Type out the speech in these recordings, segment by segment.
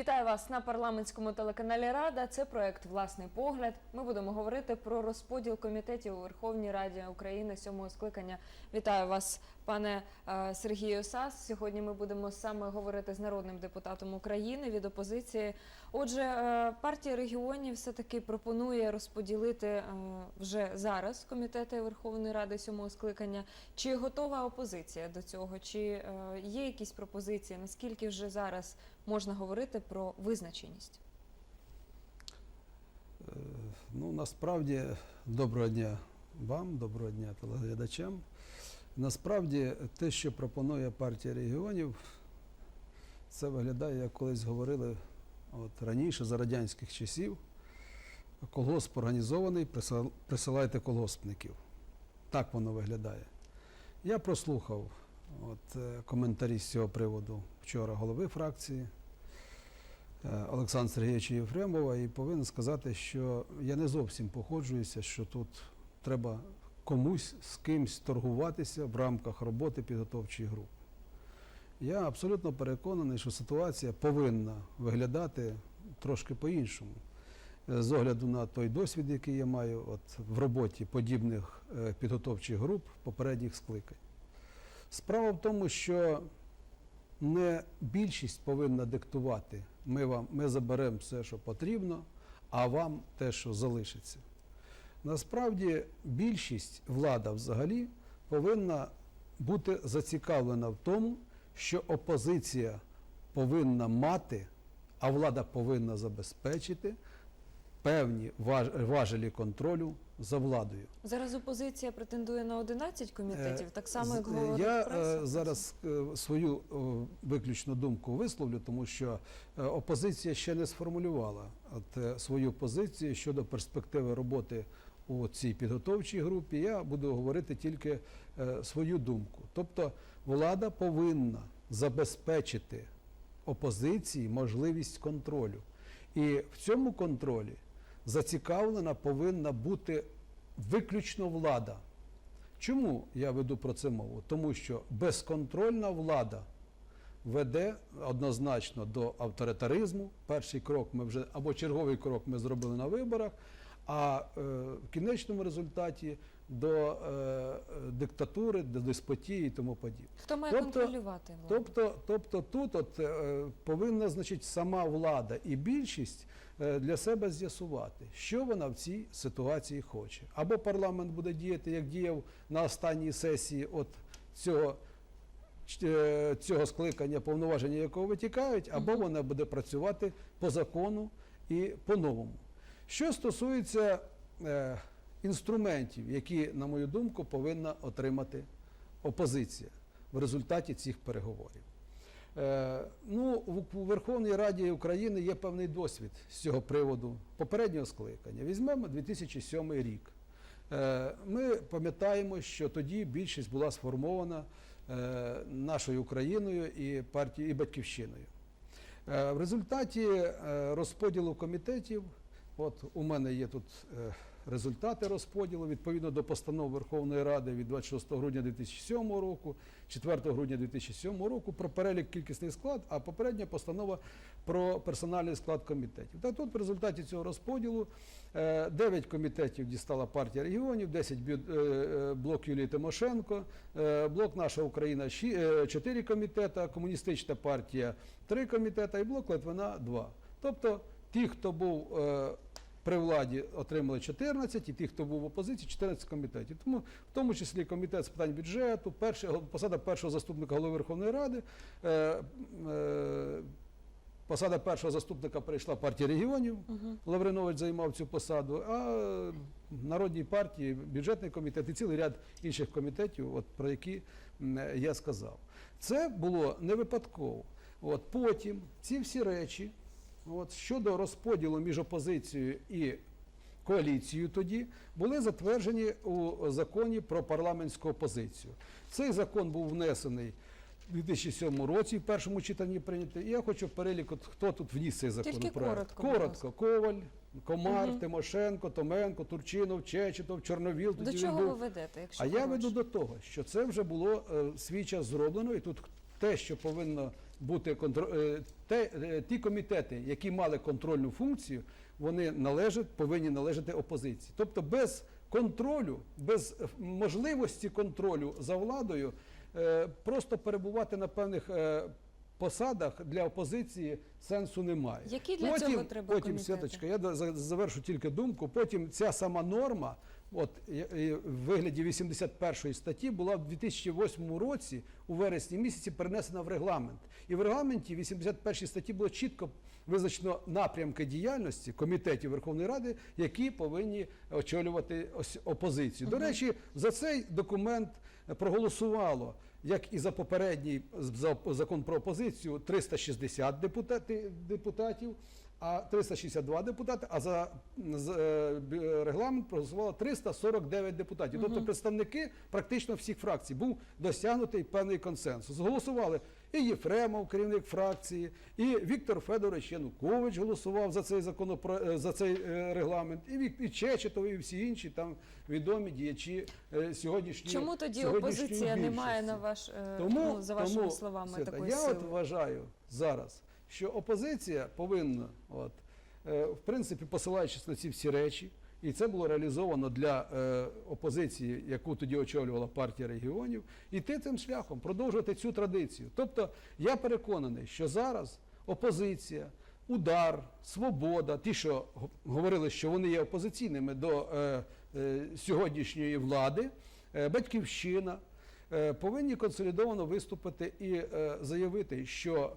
Вітаю вас на парламентському телеканалі Рада. Це проект Власний погляд. Ми будемо говорити про розподіл комітетів у Верховній Раді України сьомого скликання. Вітаю вас, пане е, Сергію Сас. Сьогодні ми будемо саме говорити з народним депутатом України від опозиції. Отже, е, партія регіонів все таки пропонує розподілити е, вже зараз комітети Верховної Ради сьомого скликання. Чи готова опозиція до цього? Чи є якісь пропозиції? Наскільки вже зараз можна говорити про визначеність? Е, Ну, насправді, доброго дня вам, доброго дня телеглядачам. Насправді, те, що пропонує партія регіонів, це виглядає, як колись говорили от, раніше, за радянських часів. Колгосп організований, присилайте колгоспників. Так воно виглядає. Я прослухав от, е, коментарі з цього приводу вчора голови фракції Олександра Сергійовича Єфремова і повинен сказати, що я не зовсім погоджуюся, що тут треба комусь з кимсь торгуватися в рамках роботи підготовчої групи. Я абсолютно переконаний, що ситуація повинна виглядати трошки по-іншому. Е, З огляду на той досвід, який я маю от, в роботі подібних е, підготовчих груп попередніх скликань. Справа в тому, що не більшість повинна диктувати. Ми вам ми заберемо все, що потрібно, а вам те, що залишиться. Насправді більшість, влада взагалі, повинна бути зацікавлена в тому, що опозиція повинна мати, а влада повинна забезпечити певні важелі контролю за владою. Зараз опозиція претендує на 11 комітетів, Е, так само як говорить я преса. е, зараз е, свою виключну думку висловлю, тому що опозиція ще не сформулювала от, свою позицію щодо перспективи роботи у цій підготовчій групі. Я буду говорити тільки свою думку. Тобто влада повинна забезпечити опозиції можливість контролю. І в цьому контролі зацікавлена повинна бути виключно влада. Чому я веду про це мову? Тому що безконтрольна влада веде однозначно до авторитаризму. Перший крок ми вже або черговий крок ми зробили на виборах, а е, в кінечному результаті до е, диктатури, до деспотії і тому подібне. Хто має тобто- контролювати владу? Тобто, тобто тут от, е, повинна значить, сама влада і більшість е, для себе з'ясувати, що вона в цій ситуації хоче. Або парламент буде діяти, як діяв на останній сесії от цього, е, цього скликання, повноваження якого витікають, або вона буде працювати по закону і по-новому. Що стосується е, інструментів, які, на мою думку, повинна отримати опозиція в результаті цих переговорів. Е, ну, у Верховній Раді України є певний досвід з цього приводу попереднього скликання. Візьмемо 2007 рік. Е, ми пам'ятаємо, що тоді більшість була сформована е, нашою Україною і партією і батьківщиною. В результаті розподілу комітетів, от у мене є тут е, результати розподілу відповідно до постанов Верховної Ради від 26 грудня 2007 року, 4 грудня 2007 року про перелік кількісний склад, а попередня постанова про персональний склад комітетів. Та тут в результаті цього розподілу 9 комітетів дістала партія регіонів, 10 бю- е, е, блок Юлії Тимошенко, е, блок Наша Україна 4 комітета, комуністична партія 3 комітета і блок Литвина 2. Тобто ті, хто був е, при владі, отримали 14, і ті, хто був в опозиції, 14 комітетів. Тому в тому числі комітет з питань бюджету, перший, посада першого заступника голови Верховної Ради. Е, е, Посада першого заступника перейшла партія регіонів. Мгм. Лавринович займав цю посаду, а народній партії, бюджетний комітет і цілий ряд інших комітетів, от, про які я сказав. Це було не випадково. От, потім ці всі речі от, щодо розподілу між опозицією і коаліцією тоді були затверджені у законі про парламентську опозицію. Цей закон був внесений у 2007 році, в першому читанні прийнятий. І я хочу перелік, от, хто тут вніс цей законопроект. коротко, коротко. Коваль, Комар, Мгм. Тимошенко, Томенко, Турчинов, Чечетов, Чорновіл. До тоді чого був. ви ведете? Якщо А я веду до того, що це вже було е, свій час зроблено, і тут те, що повинно бути контро- е, те, е, ті комітети, які мали контрольну функцію, вони належать, повинні належати опозиції. Тобто без контролю, без можливості контролю за владою, е, просто перебувати на певних посадах для опозиції сенсу немає. Які для потім, цього треба потім, комітети? Святочка, я завершу тільки думку. Потім ця сама норма, от в вигляді 81 статті, була в 2008 році у вересні місяці перенесена в регламент. І в регламенті 81 статті було чітко визначено напрямки діяльності комітетів Верховної Ради, які повинні очолювати опозицію. До речі, за цей документ проголосувало. Як і за попередній за закон про опозицію 360 депутати, депутатів, а 362 депутати, а за з, е, регламент проголосувало 349 депутатів. Тобто представники практично всіх фракцій був досягнутий певний консенсус. Голосували і Єфремов, керівник фракції, і Віктор Федорович Янукович голосував за цей законопро... е, за цей е, регламент, і Вік... і Чечетов, і всі інші там відомі діячі е, сьогоднішньої Чому тоді сьогоднішньої опозиція не має на ваш е, Тому, ну, за вашими тому, словами Свята, такої я сили? от вважаю зараз, що опозиція повинна, от, е, в принципі, посилаючись на ці всі речі, і це було реалізовано для е, опозиції, яку тоді очолювала партія регіонів, іти цим шляхом, продовжувати цю традицію. Тобто я переконаний, що зараз опозиція, удар, свобода, ті, що говорили, що вони є опозиційними до е, е, сьогоднішньої влади, е, батьківщина, е, повинні консолідовано виступити і е, заявити, що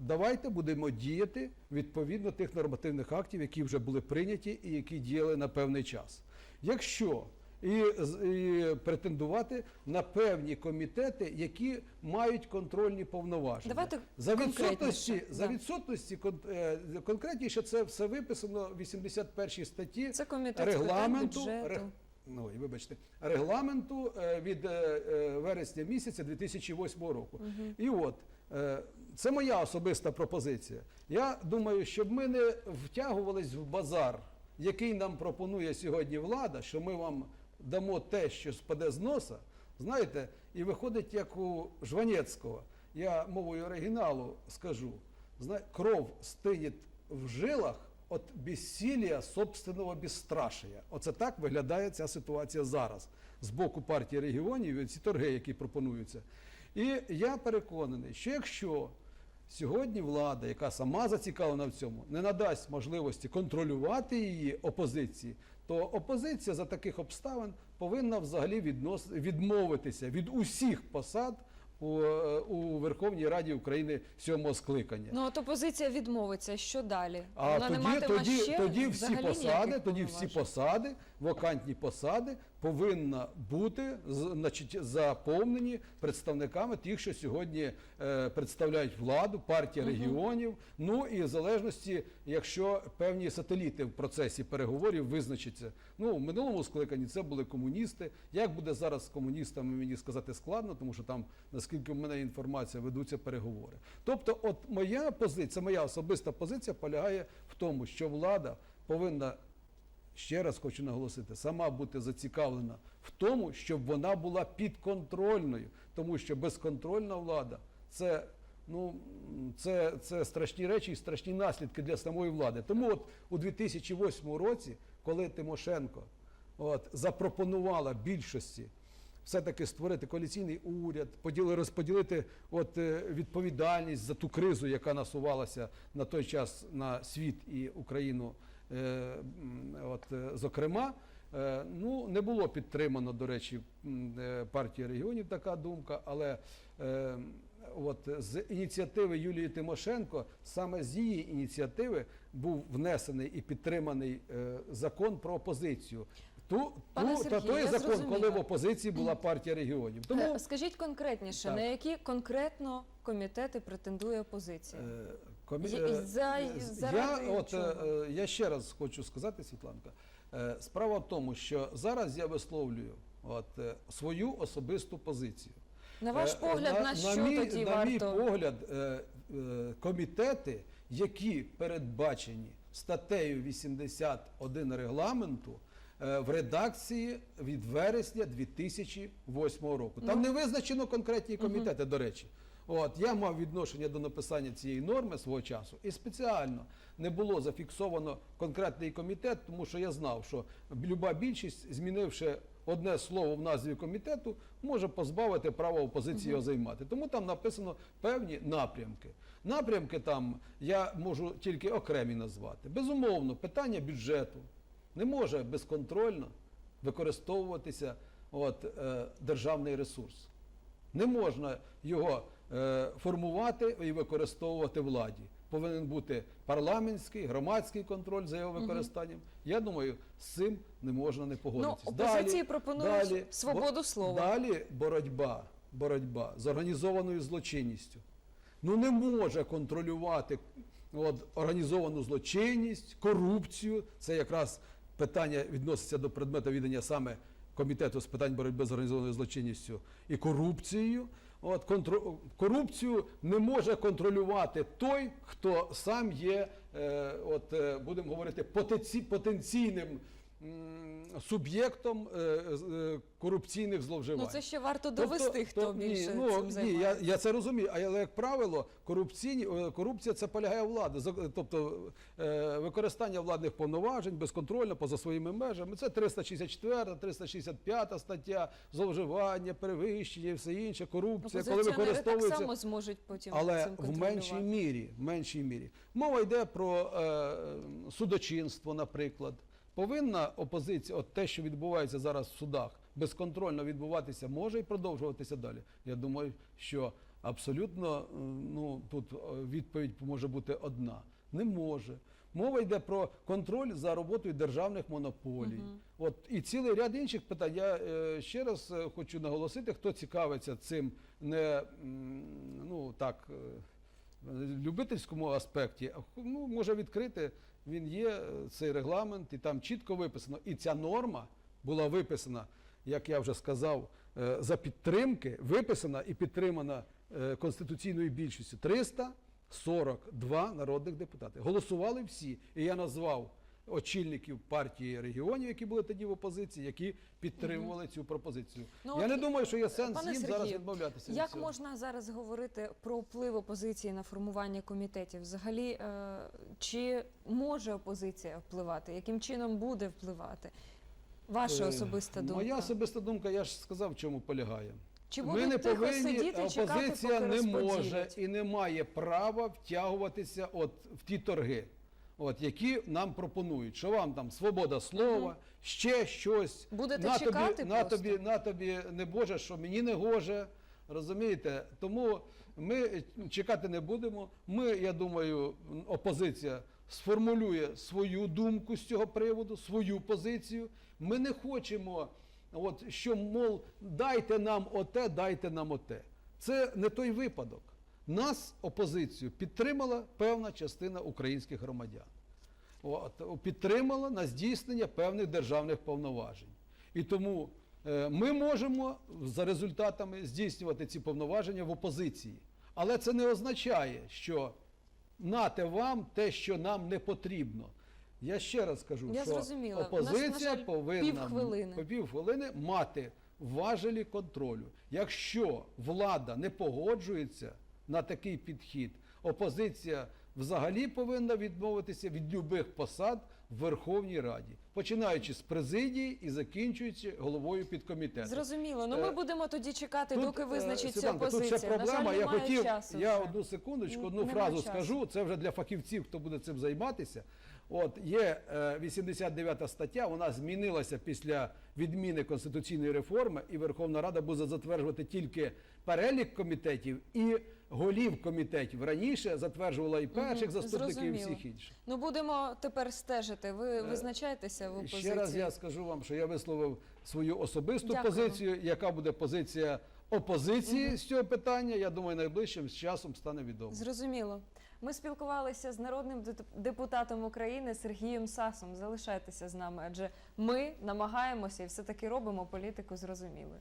давайте будемо діяти відповідно тих нормативних актів, які вже були прийняті і які діяли на певний час. Якщо і, і претендувати на певні комітети, які мають контрольні повноваження. Давайте за відсутності, за да. відсутності е, конкретніше це все виписано в 81 статті Це комітет регламенту. бюджету. Ну, і вибачте, регламенту е, від е, вересня місяця 2008 року. І от це моя особиста пропозиція. Я думаю, щоб ми не втягувались в базар, який нам пропонує сьогодні влада, що ми вам дамо те, що спаде з носа. Знаєте, і виходить, як у Жванецького. Я мовою оригіналу скажу: кров стинет в жилах от безсилия собственного безстрашия. Оце так виглядає ця ситуація зараз з боку партії регіонів і ці торги, які пропонуються. І я переконаний, що якщо сьогодні влада, яка сама зацікавлена в цьому, не надасть можливості контролювати її опозиції, то опозиція за таких обставин повинна взагалі віднос... відмовитися від усіх посад у, у Верховній Раді України сьомого скликання. Ну от опозиція відмовиться. Що далі? А Вона не тоді, матиме тоді, ще тоді всі посади, тоді всі посади, вакантні посади повинна бути значить, заповнені представниками тих, що сьогодні е, представляють владу, партія регіонів. Ну і в залежності, якщо певні сателіти в процесі переговорів визначаться. Ну в минулому скликанні це були комуністи. Як буде зараз з комуністами, мені сказати складно, тому що там, наскільки в мене інформація, ведуться переговори. Тобто, от моя позиція, моя особиста позиція полягає в тому, що влада повинна ще раз хочу наголосити, сама бути зацікавлена в тому, щоб вона була підконтрольною, тому що безконтрольна влада це. Ну, це, це страшні речі і страшні наслідки для самої влади. Тому от у 2008 році, коли Тимошенко от, запропонувала більшості все-таки створити коаліційний уряд, поділи, розподілити от, е, відповідальність за ту кризу, яка насувалася на той час на світ і Україну, от, е, зокрема, е, ну, не було підтримано, до речі, е, партії регіонів така думка, але е, от, з ініціативи Юлії Тимошенко, саме з її ініціативи був внесений і підтриманий е, закон про опозицію. Ту, Пане ту, та той я закон, коли в опозиції була партія регіонів. Тому Е, Скажіть конкретніше, Так. на які конкретно комітети претендує опозиція? Комі... Е, за- е, я, от, е, чого? я ще раз хочу сказати, Світланка, справа в тому, що зараз я висловлюю от, свою особисту позицію. На ваш погляд, на, що мій, тоді на варто? погляд, е, е, комітети, які передбачені статтею 81 регламенту в редакції від вересня 2008 року. Там Ну. не визначено конкретні комітети, до речі. От я мав відношення до написання цієї норми свого часу, і спеціально не було зафіксовано конкретний комітет, тому що я знав, що люба більшість, змінивши одне слово в назві комітету, може позбавити права опозиції його займати. Тому там написано певні напрямки. Напрямки там я можу тільки окремі назвати. Безумовно, питання бюджету не може безконтрольно використовуватися от, е, державний ресурс. Не можна його формувати і використовувати владі. Повинен бути парламентський, громадський контроль за його використанням. Я думаю, з цим не можна не погодитися. Ну, опозиції пропонують свободу слова. Далі боротьба, боротьба з організованою злочинністю. Ну не може контролювати от, організовану злочинність, корупцію. Це якраз питання відноситься до предмету відання саме комітету з питань боротьби з організованою злочинністю і корупцією. От контро... корупцію не може контролювати той, хто сам є, е, от е, будемо говорити, потенці... потенційним суб'єктом е, е, корупційних зловживань. Ну це ще варто довести, хто то- більше ну, цим займається. я, я це розумію, але як правило, корупційні, е, корупція це полягає влади. Зак- Тобто використання владних повноважень безконтрольно поза своїми межами. Це 364, 365 стаття, зловживання, перевищення і все інше, корупція, коли Опозиціонери так само зможуть потім Але цим в меншій мірі, в меншій мірі. Мова йде про е, судочинство, наприклад. Повинна опозиція, от те, що відбувається зараз в судах, безконтрольно відбуватися може і продовжуватися далі. Я думаю, що абсолютно е, ну, тут е, відповідь може бути одна. Не може. Мова йде про контроль за роботою державних монополій. От і цілий ряд інших питань. Я е, ще раз е, хочу наголосити, хто цікавиться цим не ну так. Любительському аспекті, ну, може відкрити, він є е, цей регламент, і там чітко виписано. І ця норма була виписана, як я вже сказав, е, за підтримки, виписана і підтримана е, конституційною більшістю 342 народних депутати. Голосували всі. І я назвав очільників партії регіонів, які були тоді в опозиції, які підтримували цю пропозицію. Ну, я не думаю, що є сенс їм зараз Сергію, відмовлятися. від Як цього. можна зараз говорити про вплив опозиції на формування комітетів? Взагалі, е, чи може опозиція впливати? Яким чином буде впливати? Ваша Е, особиста думка. Моя особиста думка, я ж сказав, в чому полягає. Чи Ми не повинні, сидіти і чекати, опозиція не може і не має права втягуватися от в ті торги, от, які нам пропонують. Що вам там свобода слова, ще щось. Будете на чекати тобі, на тобі, на тобі не Боже, що мені не гоже. Розумієте? Тому ми чекати не будемо. Ми, я думаю, опозиція сформулює свою думку з цього приводу, свою позицію. Ми не хочемо, от, що, мов, дайте нам оте, дайте нам оте. Це не той випадок. Нас, опозицію, підтримала певна частина українських громадян. От, підтримала на здійснення певних державних повноважень. І тому е, ми можемо за результатами здійснювати ці повноваження в опозиції. Але це не означає, що нате вам те, що нам не потрібно. Я ще раз кажу, Я що зрозуміла. Опозиція жаль, повинна півхвилини. по півхвилини мати важелі контролю. Якщо влада не погоджується на такий підхід, опозиція взагалі повинна відмовитися від любих посад в Верховній Раді, починаючи з президії і закінчуючи головою підкомітету. Зрозуміло. Ну ми Е, будемо тоді чекати, Тут, доки е, визначиться Світланка, опозиція. Тут ще проблема. На жаль, я хотів, я вже. одну секундочку, одну нема фразу часу. скажу. Це вже для фахівців, хто буде цим займатися. От є е, 89 стаття. Вона змінилася після відміни конституційної реформи, і Верховна Рада буде затверджувати тільки перелік комітетів і голів комітетів. Раніше затверджувала і перших Мгм, заступників, і зрозуміло. всіх інших. Ну будемо тепер стежити. Ви Е, визначаєтеся в опозиції. Ще раз я скажу вам, що я висловив свою особисту Дякую. позицію. Яка буде позиція опозиції з цього питання? Я думаю, найближчим з часом стане відомо. Зрозуміло. Ми спілкувалися з народним деп- депутатом України Сергієм Сасом. Залишайтеся з нами, адже ми намагаємося і все таки робимо політику зрозумілою.